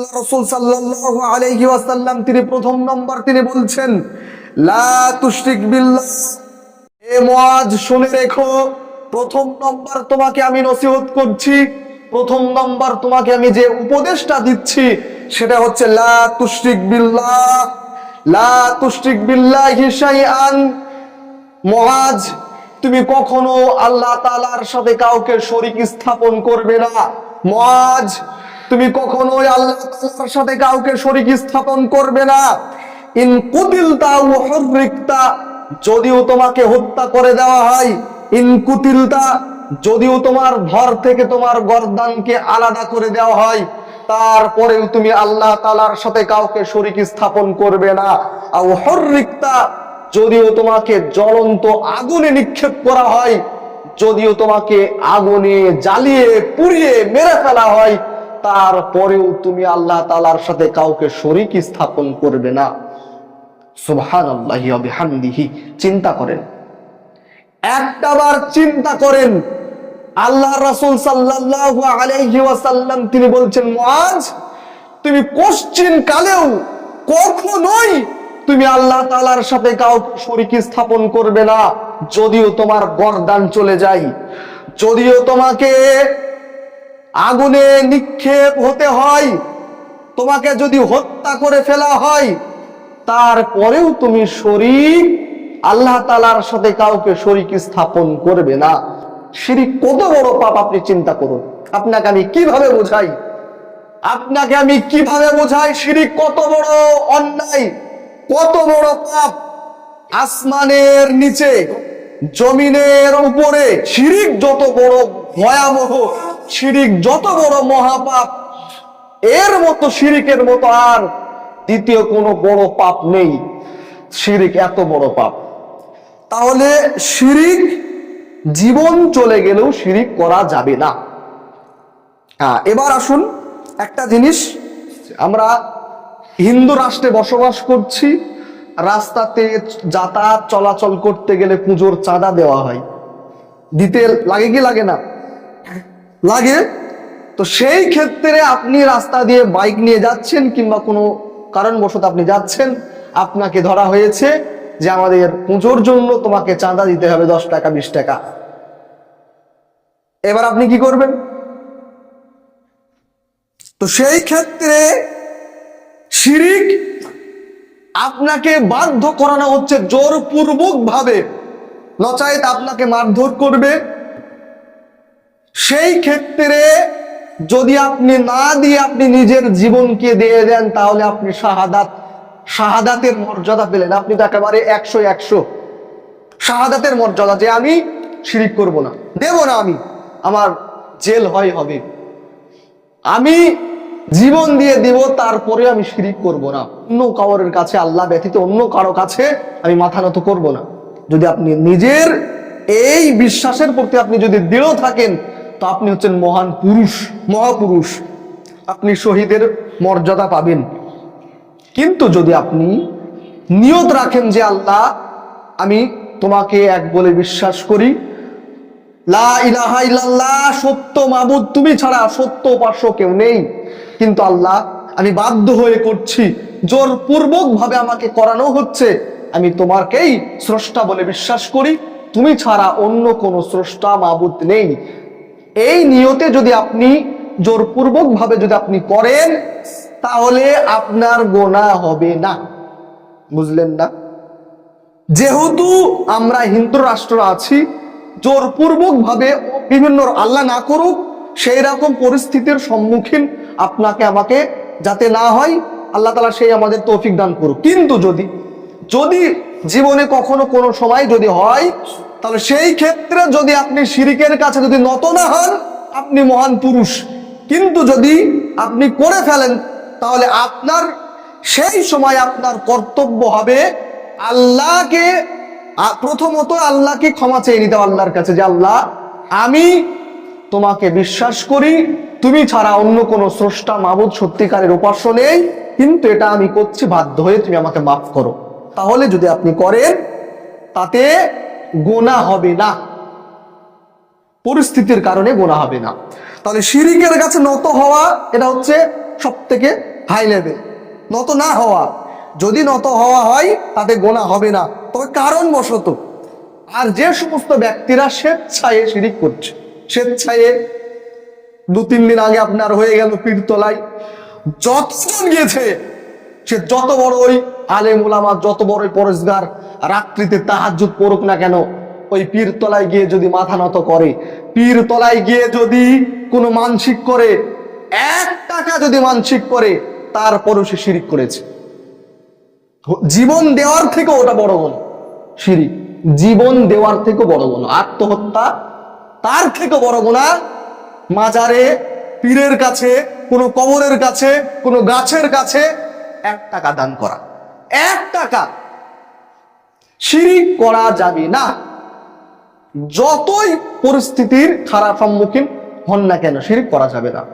আল্লাহ রসুল সাল্লাল্লাহু আলাইহি ওয়াসাল্লাম, তিনি প্রথম নম্বর তিনি বলছেন, লা বিল্লাহ। শুনে রেখো, প্রথম নম্বর তোমাকে আমি নসিহত করছি, প্রথম নম্বর তোমাকে আমি যে উপদেশটা দিচ্ছি, সেটা হচ্ছে, লা বিল্লাহ। লা মহাজ তুমি কখনো আল্লাহ তালার সাথে কাউকে শরিক স্থাপন করবে না। মহাজ তুমি কখনোই আল্লাহ তালার সাথে কাউকে শরিক স্থাপন করবে না। ইন কুতিলতা ওহরিকতা যদিও তোমাকে হত্যা করে দেওয়া হয়। ইন কুতিলতা, যদিও তোমার ঘর থেকে তোমার গর্দানকে আলাদা করে দেওয়া হয়। তারপরেও তুমি আল্লাহ তালার সাথে কাউকে শরিক স্থাপন করবে না। আর হরিকতা যদিও তোমাকে জ্বলন্ত আগুনে নিক্ষেপ করা হয়, যদিও তোমাকে আগুনে জ্বালিয়ে পুড়িয়ে মেরে ফেলা হয়। তারপরেও তুমি আল্লাহ তালার সাথে কাউকে শরিক স্থাপন করবে না। সুবহান আল্লাহি চিন্তা করেন। একটাবার চিন্তা করেন। আল্লাহ রাসূল সাল্লাল্লাহু তিনি বলছেন, মুআজ, তুমি কোশ্চিন কালেও কখনোই তুমি আল্লাহ তাআলার সাথে কাউকে শরীক স্থাপন করবে না। যদিও তোমার গরদান চলে যায়, যদিও তোমাকে আগুনে নিক্ষেপ হতে হয়। তোমাকে যদি হত্যা করে ফেলা হয়, তারপরেও তুমি শরীক। আল্লাহ তালার সাথে কাউকে শরিক স্থাপন করবে না। শিরিক কত বড় পাপ আপনি চিন্তা করুন। আপনাকে আমি কীভাবে বোঝাই? আপনাকে আমি কীভাবে বোঝাই? শিরিক কত বড় অন্যায়, কত বড় পাপ। আসমানের নিচে, জমিনের উপরে শিরিক যত বড় ভয়াবহ শিরিক যত বড় মহাপাপ, এর মতো শিরিকের মতো আর দ্বিতীয় কোনো বড় পাপ নেই। শিরিক এত বড় পাপ। তাহলে শিরিক জীবন চলে গেলেও শিরিক করা যাবে না। হ্যাঁ এবার আসুন একটা জিনিস। আমরা হিন্দু রাষ্ট্রে বসবাস করছি। রাস্তাতে যাতায়াত চলাচল করতে গেলে পুজোর চাঁদা দেওয়া হয়। দিতে লাগে কি লাগে না? লাগে? তো সেই ক্ষেত্রে আপনি রাস্তা দিয়ে বাইক নিয়ে যাচ্ছেন কিংবা কোনো কারণবশত আপনি যাচ্ছেন, আপনাকে ধরা হয়েছে যে আমাদের পুজোর জন্য তোমাকে চাঁদা দিতে হবে দশ টাকা, বিশ টাকা। এবার আপনি কি করবেন? তো সেই ক্ষেত্রে শিরিক আপনাকে বাধ্য করানো হচ্ছে জোরপূর্বক ভাবে নচাইত আপনাকে মারধর করবে। সেই ক্ষেত্রে যদি আপনি না দিয়ে আপনি নিজের জীবনকে দিয়ে দেন, তাহলে আপনি শাহাদাত, শাহাদাতের মর্যাদা পেলেন। আপনি তো একেবারে একশো একশো শাহাদাতের মর্যাদা যে আমি শিরিক করব না, দেব না আমি, আমার জেল হয় হবে। আমি জীবন দিয়ে দিব, তারপরে আমি শিরিক করব না। অন্য কাউরের কাছে আল্লাহ ব্যতীত অন্য কারও কাছে আমি মাথা নত করব না। যদি আপনি নিজের এই বিশ্বাসের প্রতি আপনি যদি দৃঢ় থাকেন তো আপনি হচ্ছেন মহান পুরুষ, মহাপুরুষ। আপনি শহীদের মর্যাদা পাবেন। কিন্তু যদি আপনি নিয়ত রাখেন যে আল্লাহ, আমি তোমাকে এক বলে বিশ্বাস করি, লা সত্য মাবুদ, তুমি ছাড়া সত্য উপাস্য কেউ নেই। কিন্তু আল্লাহ, আমি বাধ্য হয়ে করছি জোরপূর্বক ভাবে আমাকে করানো হচ্ছে। আমি তোমাকেই স্রষ্টা বলে বিশ্বাস করি। তুমি ছাড়া অন্য কোনো স্রষ্টা মাবুদ নেই। এই নিয়তে যদি আপনি জোরপূর্বক ভাবে যদি আপনি করেন, তাহলে আপনার গোনা হবে না। বুঝলেন না? যেহেতু আমরা হিন্দু রাষ্ট্র আছি জোরপূর্বক ভাবে বিভিন্ন আল্লাহ না করুক, সেই রকম পরিস্থিতির সম্মুখীন আপনাকে আমাকে যাতে না হয়, আল্লাহ তালা সেই আমাদের তৌফিক দান করুক। কিন্তু যদি যদি জীবনে কখনো কোনো সময় যদি হয় তাহলে সেই ক্ষেত্রে যদি আপনি শিরিকের কাছে যদি নত না হন, আপনি মহান পুরুষ। কিন্তু যদি আপনি করে ফেলেন, তাহলে আপনার সেই সময় আপনার কর্তব্য হবে আল্লাহকে প্রথমত আল্লাহকে ক্ষমা চেয়ে নিতে আল্লাহর কাছে যে, আল্লাহ, আমি তোমাকে বিশ্বাস করি, তুমি ছাড়া অন্য কোনো স্রষ্টা, মাবুদ, সত্যিকারের উপাস্য নেই, কিন্তু এটা আমি করছি, বাধ্য হয়ে তুমি আমাকে মাফ করো। তাহলে যদি আপনি করেন, তাতে গোনা হবে না। পরিস্থিতির কারণে গোনা হবে না। তাহলে শিরিকের কাছে নত হওয়া, এটা হচ্ছে সব থেকে হাই লেভেল নত না হওয়া, যদি নত হওয়া হয়, তাতে গোনা হবে না। তবে কারণবশত, আর যে সমস্ত ব্যক্তিরা স্বেচ্ছায় শিরিক করছে, স্বেচ্ছায় দু তিন দিন আগে আপনার হয়ে গেল পীরতলায়, যতজন গিয়েছে সে যত বড় ওই আলেম ওলামা যত বড় পরেশগার, রাত্রিতে তাহাজ্জুদ পড়ুক না কেন, ওই পীরতলায় গিয়ে যদি মাথা নত করে, পীরতলায় গিয়ে যদি কোনো মানসিক করে, এক টাকা যদি মানসিক করে, তারপরও সে শিরিক করেছে। জীবন দেওয়ার থেকে ওটা বড় গুণ শিরিক। জীবন দেওয়ার থেকে বড় গুণ আত্মহত্যা তার থেকে বড় গুণা মাজারে পীরের কাছে, কোনো কবরের কাছে, কোনো গাছের কাছে এক টাকা দান করা। এক টাকা। সিঁড়ি করা যাবে না। যতই পরিস্থিতির খারাপ সম্মুখীন হন না কেন, সিঁড়ি করা যাবে না।